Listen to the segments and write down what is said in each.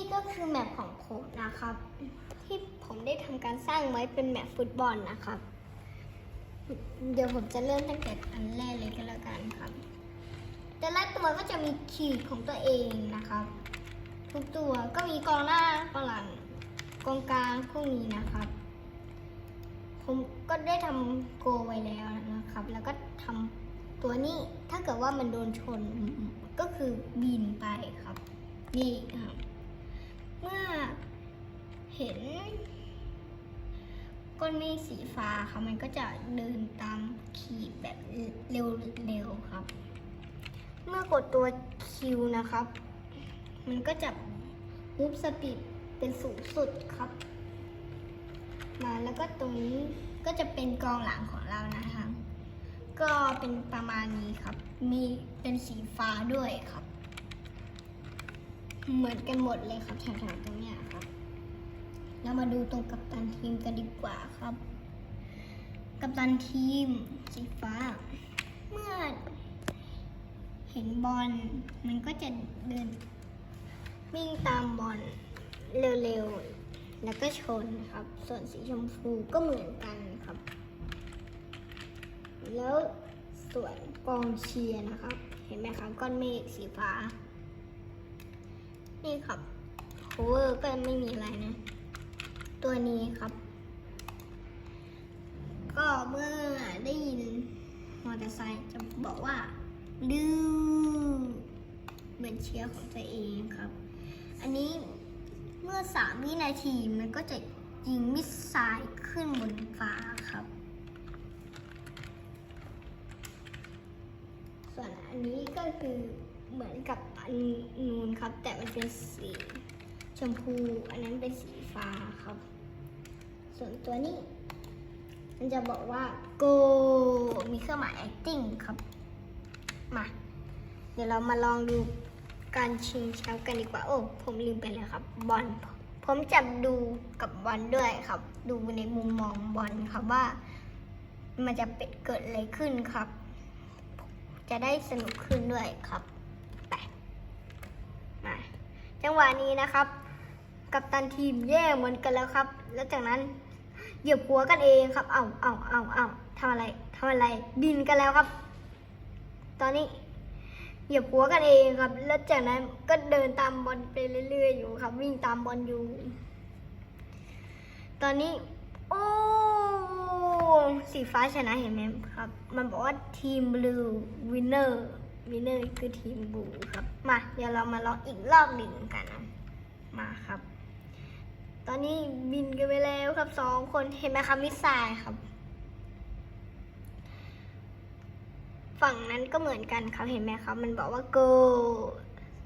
นี่ก็คือแมปของผมนะครับ ที่ผมได้ทำการสร้างไว้เป็นแมปฟุตบอลนะครับ เดี๋ยวผมจะเริ่มตั้งแต่อันแรกเลยก็แล้วกันครับ แต่ละตัวก็จะมีขีดของตัวเองนะครับ ทุกตัวก็มีกองหน้ากองหลังกองกลางพวกนี้นะครับ ผมก็ได้ทำโกไว้แล้วนะครับ แล้วก็ทำตัวนี้ถ้าเกิดว่ามันโดนชนก็คือบินไปครับ นี่ เห็นก้อนเมฆสีฟ้าค่ะมันก็จะเดินตามขีดแบบเร็วๆครับ เมื่อกดตัวคิวนะครับ มันก็จะมูฟสปีดเป็นสูงสุดครับ มาแล้วก็ตรงนี้ก็จะเป็นกองหลังของเรานะคะก็เป็นประมาณนี้ครับ มีเป็นสีฟ้าด้วยครับ เหมือนกันหมดเลยครับแถวๆตรงเนี้ยครับ เรามาดูตรงกัปตันทีมกันดีกว่าครับ กัปตันทีมสีฟ้า เมื่อเห็นบอลมันก็จะเดินวิ่งตามบอลเร็วๆ แล้วก็ชนครับ ส่วนสีชมพูก็เหมือนกันครับ แล้วส่วนกองเชียร์นะครับ เห็นไหมครับก้อนเมฆสีฟ้า นี่ครับโคเวอร์ก็ไม่มีอะไรนะ ตัวนี้ครับ ก็เมื่อได้ยินมอเตอร์ไซค์จะบอกว่าดื้อเหมือนเชียร์ของตัวเองครับ อันนี้เมื่อสามวินาทีมันก็จะยิงมิสไซล์ขึ้นบนฟ้าครับ ส่วนอันนี้ก็คือเหมือนกับอันนูนครับ แต่มันเป็นสีชมพู อันนั้นเป็นสี ฟ้าครับ ส่วนตัวนี้ มันจะบอกว่า go มีเครื่องหมาย acting ครับ มา เดี๋ยวเรามาลองดูการชิงแชมป์กันดีกว่า โอ้ ผมลืมไปแล้วครับ บอล ผมจะดูกับบอลด้วยครับ ดูในมุมมองบอลครับว่า มันจะเป็นเกิดอะไรขึ้นครับ จะได้สนุกขึ้นด้วยครับ ไป มา จังหวะนี้นะครับ กับตันทีมแย่เหมือนกันแล้วครับ แล้วจากนั้นเหยียบหัวกันเองครับ เอาเอาเอาเอาทำอะไรทำอะไรบินกันแล้วครับ ตอนนี้เหยียบหัวกันเองครับ แล้วจากนั้นก็เดินตามบอลไปเรื่อย ๆ อยู่ครับ วิ่งตามบอลอยู่ ตอนนี้ โอ้สีฟ้าชนะเห็นไหมครับ มันบอกว่าทีมบลูวินเนอร์วินเนอร์คือทีมบลูครับ มา เดี๋ยวเรามาลองอีกรอบหนึ่งกันนะมาครับ อนนี้บินกันไปแล้วครับสองคนเห็นไหมครับมิสไซล์ครับ ฝั่งนั้นก็เหมือนกันครับเห็นไหมครับ มันบอกว่า go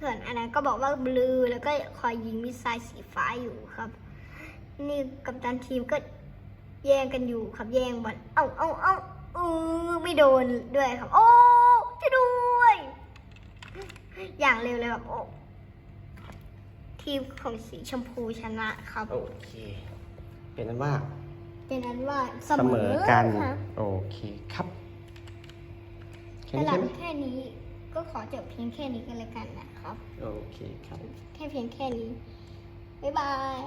ส่วนอันนั้นก็บอกว่า blue แล้วก็คอยยิงมิสไซล์สีฟ้าอยู่ครับ นี่กัปตันทีมก็แย่งกันอยู่ครับแย่งบอลเอ้าเอ้าเอ้าเออไม่โดนด้วยครับ โอ้จะด้วย อย่างเร็วเลยแบบโอ้ ทีมของสีชมพูชนะครับ โอเค เป็นนั้นว่าเป็นนั้นว่าเสเสมมออกันครับโอเคครับแค่สำนี้หรัใช่บไหมแค่นี้ก็ขอจบเพียงแค่นี้กันเลยกันนะครับ โอเคครับ แค่เพียงแค่นี้ บ๊ายบาย